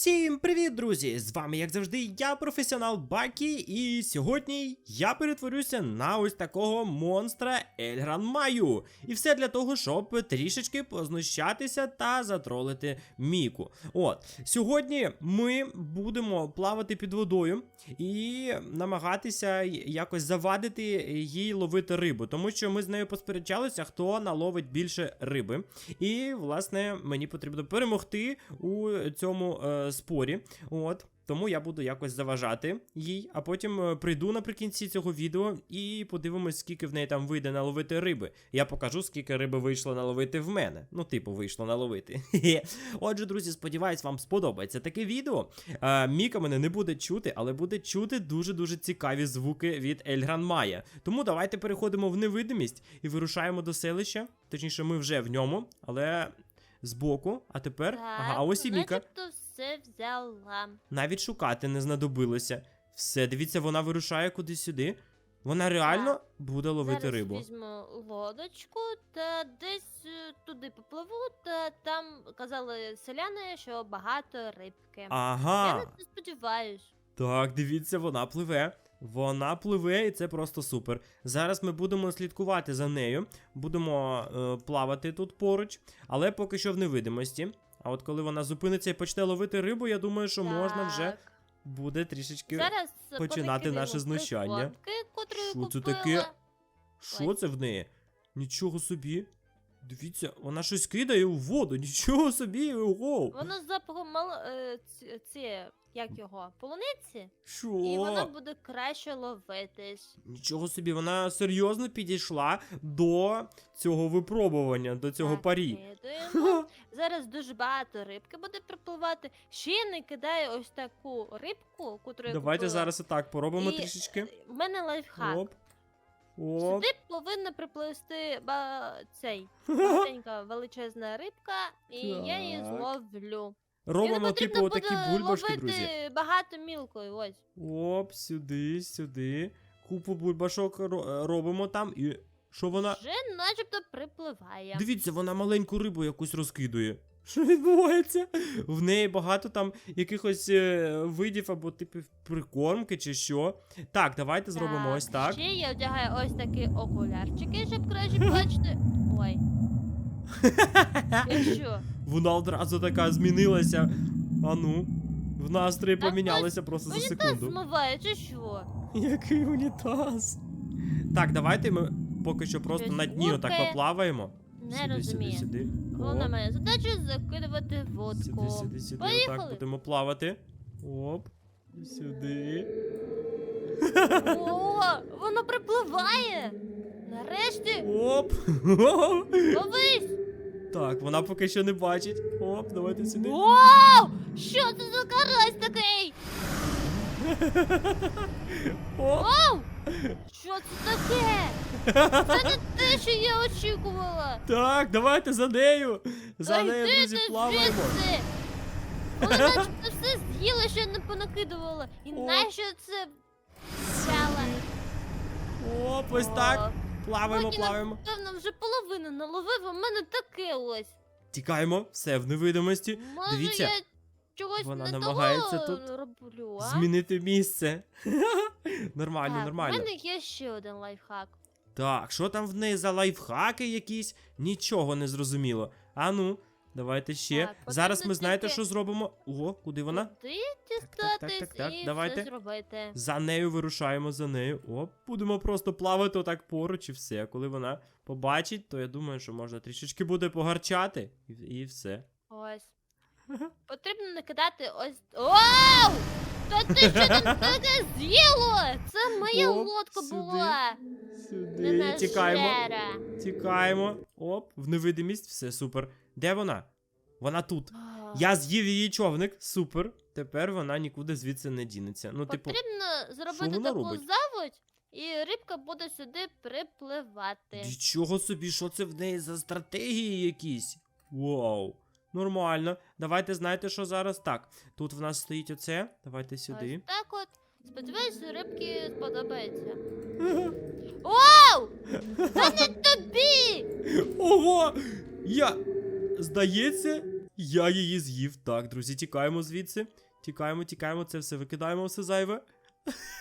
Всім привіт, друзі! З вами, як завжди, я професіонал Бакі, і сьогодні я перетворюся на ось такого монстра Ельгран Маю. І все для того, щоб трішечки познущатися та затролити Міку. От, сьогодні ми будемо плавати під водою і намагатися якось завадити їй ловити рибу, тому що ми з нею посперечалися, хто наловить більше риби. І, власне, мені потрібно перемогти у цьому е, спорі. От. Тому я буду якось заважати їй, а потім е, прийду наприкінці цього відео і подивимось, скільки в неї там вийде наловити риби. Я покажу, скільки риби вийшло наловити в мене. Ну, типу, вийшло наловити. Отже, друзі, сподіваюсь, вам сподобається таке відео. Е, Міка мене не буде чути, але буде чути дуже-дуже цікаві звуки від Ельгран Майя. Тому давайте переходимо в невидимість і вирушаємо до селища. Точніше, ми вже в ньому, але збоку. А тепер. ага, ось і Міка. Начебто все взяла. Навіть шукати не знадобилося. Все, дивіться, вона вирушає кудись сюди. Вона реально буде ловити Зараз рибу. візьму лодочку та десь е, туди попливу, та там казали селяни, що багато рибки. Я Ага. на це сподіваюсь. Так, дивіться, вона пливе. Вона пливе, і це просто супер. Зараз ми будемо слідкувати за нею, будемо е, плавати тут поруч, але поки що в невидимості. А от коли вона зупиниться і почне ловити рибу, я думаю, що можна вже буде трішечки. Зараз починати наше знущання. Що це таке? Що це в неї? Нічого собі. Дивіться, вона щось кидає у воду. Нічого собі, ого. Воно запахом мал... е, ці, ці, як його, полуниці, Що? і воно буде краще ловитись. Нічого собі, вона серйозно підійшла до цього випробування, до цього Так, парі. Зараз дуже багато рибки буде припливати. Ще не кидає ось таку рибку, котру я Давайте купила. зараз отак поробимо І, трішечки. У мене лайфхак. Оп. Оп. Сюди повинна приплисти ба... цей маленька величезна рибка, і я її Так. зловлю. І не Робимо потрібно типу отакі бульбашки, ловити друзі. багато мілкою. Ось. Оп, сюди, сюди. Купу бульбашок ро- робимо там і. Що вона. Вже начебто припливає. Дивіться, вона маленьку рибу якусь розкидує. Що відбувається? В неї багато там якихось е, видів або типів прикормки чи що. Так, давайте зробимо ось так. Ще я одягаю ось такі окулярчики, щоб краще бачити. Ой. І що? Вона одразу така змінилася. А ну, в настрої Та помінялися просто за Унітаз секунду. змиває, чи що? Який унітаз. Так, давайте ми поки що просто Щось на дні отак поплаваємо. Не сюди, розумію. сюди, сюди. Головна моя задача закидувати водку. Сюди, сюди, сюди. Отак будемо плавати. Оп. Сюди. О, воно припливає. Нарешті, Оп. ловись! Так, вона поки що не бачить. Оп, давайте сюди. Вау! Що це за карась такий? Оп. Вау! Що це таке? Це не те, що я очікувала. Так, давайте за нею. За Та нею, йди друзі, ти плаваємо. звідси. Вона начебто все з'їла, що не понакидувала. І О. нащо це взяла? Оп, ось так. Плаваємо, плаваємо. Напевно, вже половину наловив, а в мене таке ось. Тікаємо, все в невидимості. Може, Дивіться, я чогось вона не намагається того тут роблю, а? Змінити місце. нормально, так, нормально. У мене є ще один лайфхак. Так, що там в неї за лайфхаки якісь? Нічого не зрозуміло. А ну, давайте ще. Так, Зараз ми знаєте, тільки- що зробимо? Ого, куди вона? Куди так, так, так, так, і давайте. все зробити. За нею вирушаємо за нею. Оп, будемо просто плавати отак поруч і все. А коли вона побачить, то я думаю, що можна трішечки буде погарчати. І, і все. Ось. Потрібно накидати ось. Оу! Та ти що там таке з'їло? Це моя Оп, лодка сюди. була. Сюди Не тікаємо. нажера. Тікаємо. Оп, в невидимість, все супер. Де вона? Вона тут. Я з'їв її човник, супер. Тепер вона нікуди звідси не дінеться. Ну, типу, Потрібно зробити вона таку робить? заводь, і рибка буде сюди припливати. нічого собі, що це в неї за стратегії якісь? Вау. Нормально. Давайте знаєте, що зараз? Так, тут в нас стоїть оце. Давайте сюди. Ось так от. Сподіваюсь, рибки сподобається. Оу! Та не тобі! Ого! Я. Здається, Я її з'їв. Так, друзі, тікаємо звідси. Тікаємо, тікаємо, це все викидаємо все зайве.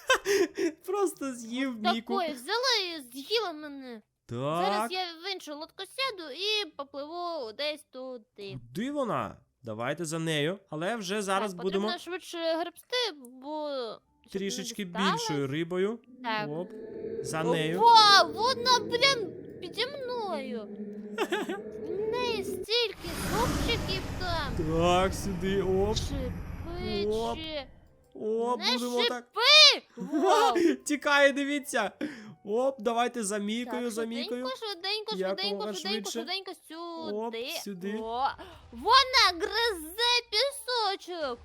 Просто з'їв Міку. Такої, взяла і з'їла мене. Зараз я в іншу лодку сяду і попливу десь туди. Куди вона? Давайте за нею. Але вже зараз так, будемо Потрібно швидше гребсти, бо. щоб не трішечки більшою рибою. Так. Оп. За нею. Вау, вона прям піді мною. В неї стільки зубчиків там. Так, сюди. Оп. Шипичі. Оп, Не будемо так. шипи! Вау! Тікає, дивіться. Оп, давайте за Мікою, Так, за Мікою. швиденько, швиденько, швиденько, швиденько, швиденько Оп, сюди. сюди. О, вона гризе пісочок.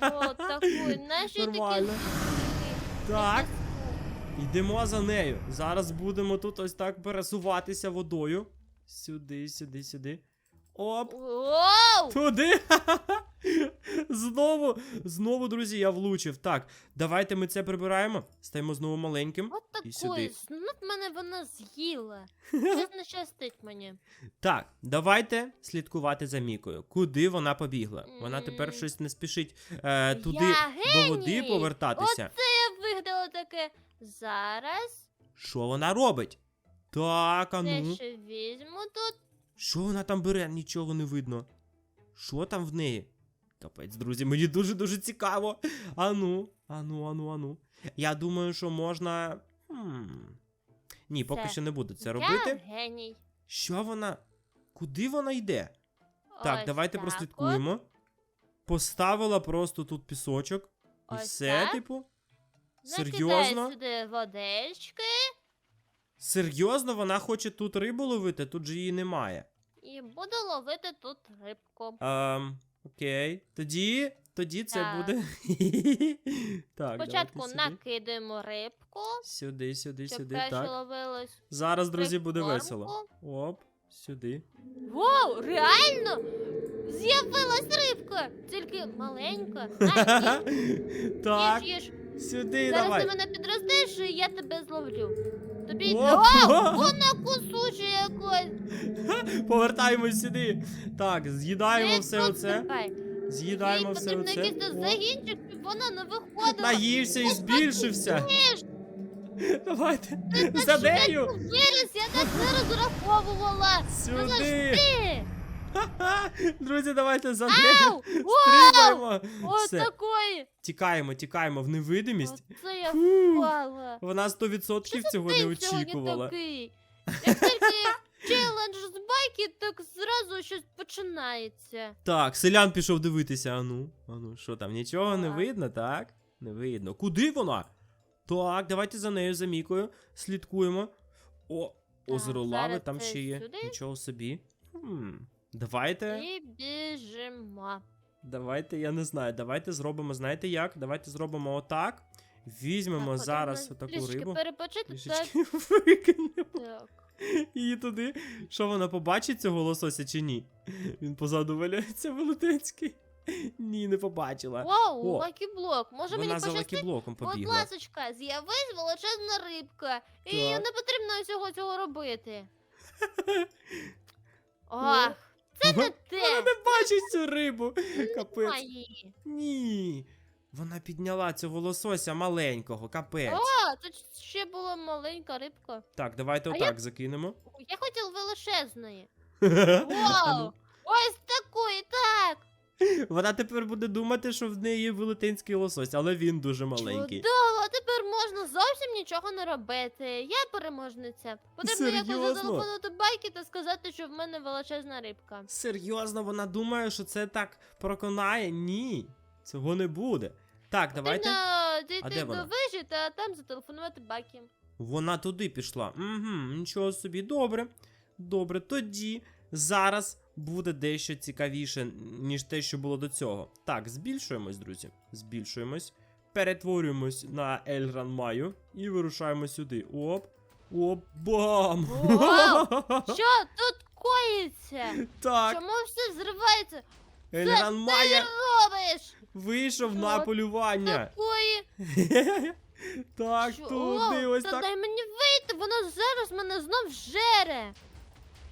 О, такий, наші такі Так, йдемо за нею. Зараз будемо тут ось так пересуватися водою. Сюди, сюди, сюди. Оп. Вау! Туди. знову, знову, друзі, я влучив. Так, давайте ми це прибираємо. Стаємо знову маленьким. От І сюди. такої, мене вона з'їла. Щось не щастить мені. Так, давайте слідкувати за Мікою. Куди вона побігла? Вона тепер М. щось не спішить е, туди Я до води геній! повертатися. Оце я вигадала таке. Зараз Що вона робить? Так, а те, ну. що візьму тут. Що вона там бере? Нічого не видно. Що там в неї? Капець, друзі, мені дуже-дуже цікаво. Ану, ану, ану, ану. Я думаю, що можна. Хм. Ні, поки Це що не буду це Я робити. геній. Що вона? Куди вона йде? Так, давайте так прослідкуємо. Поставила просто тут пісочок. І Ось все, так. типу. от. Серйозно? сюди водички Серйозно, вона хоче тут рибу ловити, тут же її немає. і буду ловити тут рибку. Ем, окей. Тоді. Тоді це Так. буде. так, Спочатку давайте сюди. накидаємо рибку, Сюди, сюди, щоб сюди. краще Так. ловилось. Зараз, друзі, буде Прикормку. весело. Оп, сюди. Вау, реально! З'явилась рибка! Тільки маленька. На, так, їж, їж. Сюди Зараз давай. ти мене підростеш, і я тебе зловлю. Тобі. О! Вона кусуча якась! Повертаємось сюди. Так, з'їдаємо Ти все оце. З'їдаємо все потрібно оце. якийсь О, загінчик, щоб вона не виходила. Наївся і збільшився. Давайте. За нею. Виріс, я так не розраховувала. Сюди. Ти! Друзі, давайте за. Ау! Стрибаємо. От Все. такої! Тікаємо, тікаємо в невидимість. Оце я Фу. впала. Вона 100% цього не Ти сьогодні очікувала. такий. Як тільки челендж з байки, так зразу щось починається. Так, селян пішов дивитися. Ану, ану, що там, нічого не Так. видно, так? Не видно. Куди вона? Так, давайте за нею, за Мікою. Слідкуємо. О, озеро лави, зараз там це ще є. сюди. Нічого собі. Хм. Давайте. І біжимо. Давайте, я не знаю. Давайте зробимо, знаєте як? Давайте зробимо отак. Візьмемо Так, зараз отаку трішки рибу. перепочити, так, викинемо так. її туди. Що вона побачить цього лосося чи ні? Він позаду валяється велетенський. Ні, не побачила. Вау, О, лакі-блок. Може Вона мені за лакіблоком Будь побігла. ласочка, з'явись величезна рибка. І Так. не потрібно всього цього робити. Ох, це не Вона те. не бачить цю рибу. Капець. Ні. Вона підняла цього лосося маленького, капець. О, тут ще була маленька рибка. Так, давайте А отак закинемо. Я хотів величезної. Вау! ну. Ось такої, так! Вона тепер буде думати, що в неї велетенський лосось, але він дуже маленький. Чудово, тепер можна зовсім нічого не робити. Я переможниця. Потрібно якось Серйозно? зателефонувати байки та сказати, що в мене величезна рибка. Серйозно, вона думає, що це так проконає? Ні, цього не буде. Так, давайте. Потрібно А де дійти до вона? вежі та там зателефонувати байки. Вона туди пішла. Угу, нічого собі, добре. Добре, тоді зараз буде дещо цікавіше, ніж те, що було до цього. Так, збільшуємось, друзі. Збільшуємось. Перетворюємось на Ельран Маю і вирушаємо сюди. Оп. Оп, бам! Вау! Що тут коїться? так, Чому все зривається? Ельран Майя Робиш! вийшов Що на полювання. Такої. так, Що? туди, ось Та так. дай мені вийти, воно зараз мене знов жере.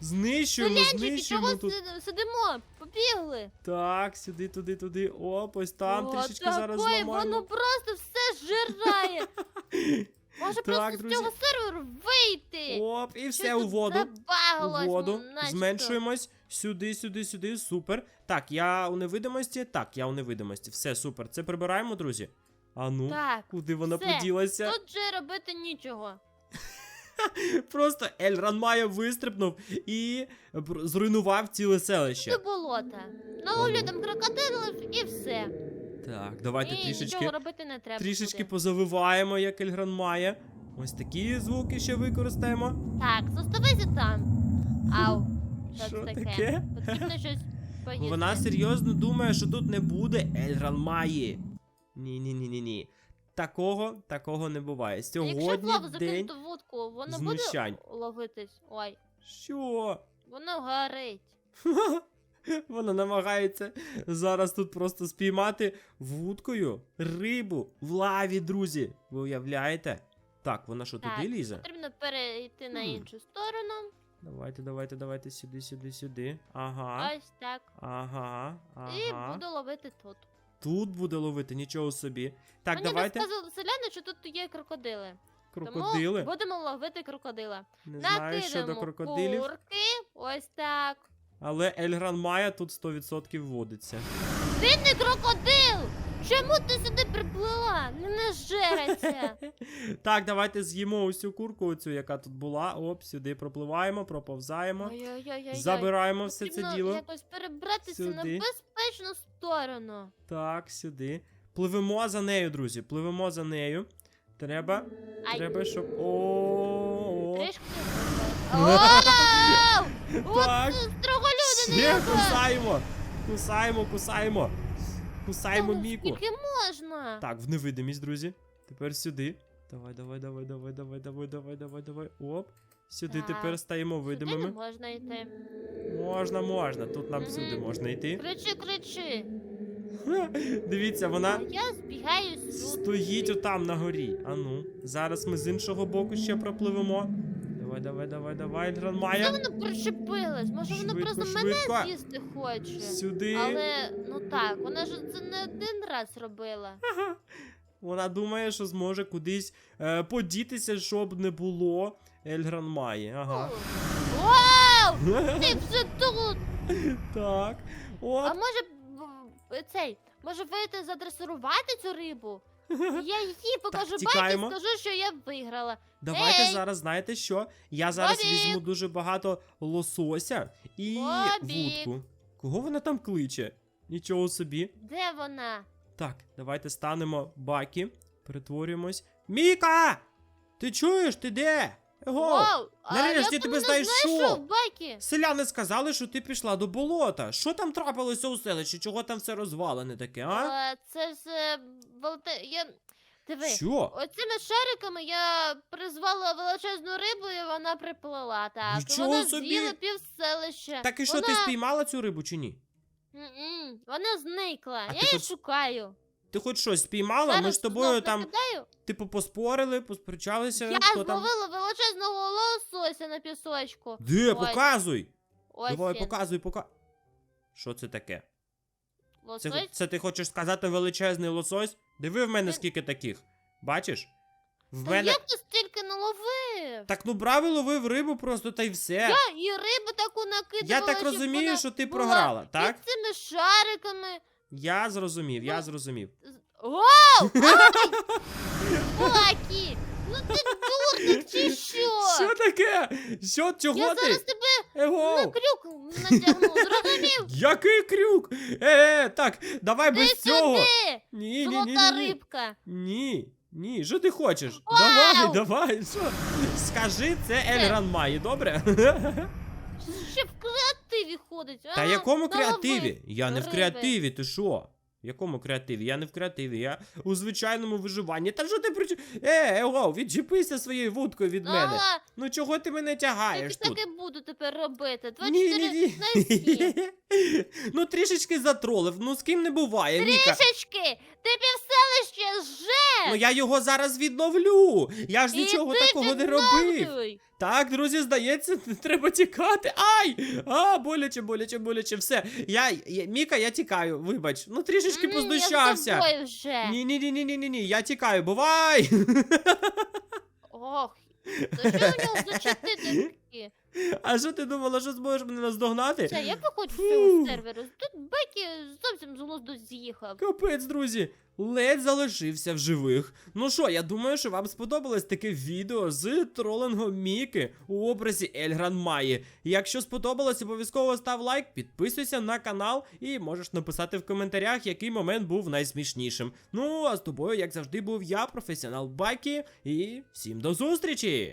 Знищуємо, чого знищуємо тут. си- сидимо? Побігли. Так, сюди, туди, туди. Оп, ось там О, трішечки такої, зараз Воно зламаємо. просто все зжирає. Може Так, просто друзі. з цього серверу вийти. Оп, і все у воду. У воду. Зменшуємось. Сюди, сюди, сюди. Супер. Так, я у невидимості. Так, я у невидимості. Все, супер. Це прибираємо, друзі. А ну, Так, куди вона все. поділася? тут же робити нічого. Просто Ельран Майя вистрибнув і зруйнував ціле селище. До болота. Наловлю там крокодилів і все. Так, давайте і трішечки, робити не треба. трішечки буде. позавиваємо, як Ельгран Майя. Ось такі звуки ще використаємо. Так, зоставайся там. Ау. Що, Що таке? таке? Потрібно щось поїсти. Вона серйозно думає, що тут не буде Ельгран Майї. Ні, ні, ні, ні, ні. Такого, такого не буває. Якщо Сьогодні в день закинути вудку, воно знущань. буде ловитись. Ой, Що? воно горить. Вона намагається зараз тут просто спіймати вудкою рибу в лаві, друзі. Ви уявляєте? Так, вона що Так, туди лізе? Потрібно перейти на іншу сторону. Давайте, давайте, давайте сюди, сюди, сюди. Ага. Ось так. Ага. І буду ловити тут. Тут буде ловити, нічого собі. Так, Мені давайте. сказали селяни, що тут є крокодили. Крокодили. Тому будемо ловити крокодила. Не знаю що до крокодилів. курки. Ось так. Але Ельгран Майя тут 100% водиться. Він не крокодил! Чому ти сюди приплила? Не нажереться. Так, давайте з'їмо усю курку, оцю, яка тут була. Оп, сюди пропливаємо, проповзаємо. Ой-ой-ой. Забираємо все це діло. якось перебратися на Сюди. безпечну сторону. Так, сюди. Пливемо за нею, друзі. Пливемо за нею. Треба. Ай. Треба, щоб. О. Трішки. Оу! От кусаємо. Кусаємо, кусаємо. Кусаємо міку. Скільки можна? Так, в невидимість, друзі. Тепер сюди. Давай, давай, давай, давай, давай, давай, давай, давай, давай. Оп. Сюди Так. тепер стаємо Сюди не видимими. можна йти. Можна, можна. Тут нам Мгм. всюди можна йти. Кричи, кричи. Ха, Дивіться, вона я збігаю сюди. стоїть отам на горі. Ану. Зараз ми з іншого боку ще пропливемо. Давай, давай, давай, Що Дранмая. воно причепилось? Може воно Швидко, просто швидко. мене з'їсти хоче. Сюди. Але ну так, вона ж це не один раз робила. Вона думає, що зможе кудись е, подітися, щоб не було Ельгранмаї. Ага. Вау! Ти вже тут! Так. От. А може б- цей, може вийти задресирувати цю рибу? Я їй покажу байки, тікаємо. скажу, що я виграла. Давайте Ей! зараз, знаєте що? Я зараз Бобік! візьму дуже багато лосося і Бобік! вудку. Кого вона там кличе? Нічого собі. Де вона? Так, давайте станемо баки, перетворюємось. Міка! Ти чуєш? Ти де? А нарешті тебе знайшов! байки? Селяни сказали, що ти пішла до болота. Що там трапилося у селищі? Чого там все розвалене таке, а? Е, Це все волте. Я. Диви. Що? Оцими шариками я призвала величезну рибу і вона приплила. Так, Нічого вона собі! з'їла пів селища. Так і що вона... ти спіймала цю рибу чи ні? М-м, Вона зникла. А я ти її хоч- шукаю. Ти хоч щось спіймала? Ми Зараз з тобою знов там, типу, поспорили, посперечалися. Я хто там. зловила величезного лосося на пісочку. Де, Ось. показуй! Ось Давай, він. показуй, пока. Що це таке? Це, Лосось. це ти хочеш сказати величезний лосось? Диви в мене Це- скільки таких. Бачиш? В Та мене. як ти стільки наловив? Так ну брав і ловив рибу просто та й все. Я і рибу таку накидувала, Я так щоб розумію, вона що ти була програла, так? І цими шариками. Я зрозумів, я зрозумів. Вау! Ай! Ну ти дурник чи що? Що таке? Що, чого Я ти? зараз тебе на Его! крюк натягну, зрозумів? Який крюк? Е, е, так, давай Ти без цього. сюди! Ні, ні, ні, Золота ні, ні. рибка. Ні, ні, що ти хочеш? Вау! Давай, давай, що? Скажи це Ельран Має, добре? В креативі ходить. Та а? якому креативі? Я не в риби. креативі, ти що? Якому креативі? Я не в креативі, я у звичайному виживанні. Та що ти прич... Е, его, відчепися своєю вудкою від мене. Ага, Ну чого ти мене так, тягаєш так тут? і буду тепер робити. Ні, 24 ні, на 7. ні. Ну трішечки затролив, ну з ким не буває. Трішечки! Ти півселище вже! Ну я його зараз відновлю. Я ж нічого Іди такого не робив. Так, друзі, здається, треба тікати. Ай! А, боляче, боляче, боляче. Все. Я, я Міка, я тікаю. Вибач. Ну трішечки М, познущався. Ні, ні, ні, ні, ні, ні, ні. Я тікаю. Бувай! Ох, то що у нього такі? А що ти думала, що зможеш мене наздогнати? Все, я походжу з цього серверу. Тут Бекі зовсім з глузду з'їхав. Капець, друзі, ледь залишився в живих. Ну що, я думаю, що вам сподобалось таке відео з тролингом Міки у образі Ельгран Маї. Якщо сподобалось, обов'язково став лайк, підписуйся на канал і можеш написати в коментарях, який момент був найсмішнішим. Ну а з тобою, як завжди, був я, професіонал Бакі, і всім до зустрічі!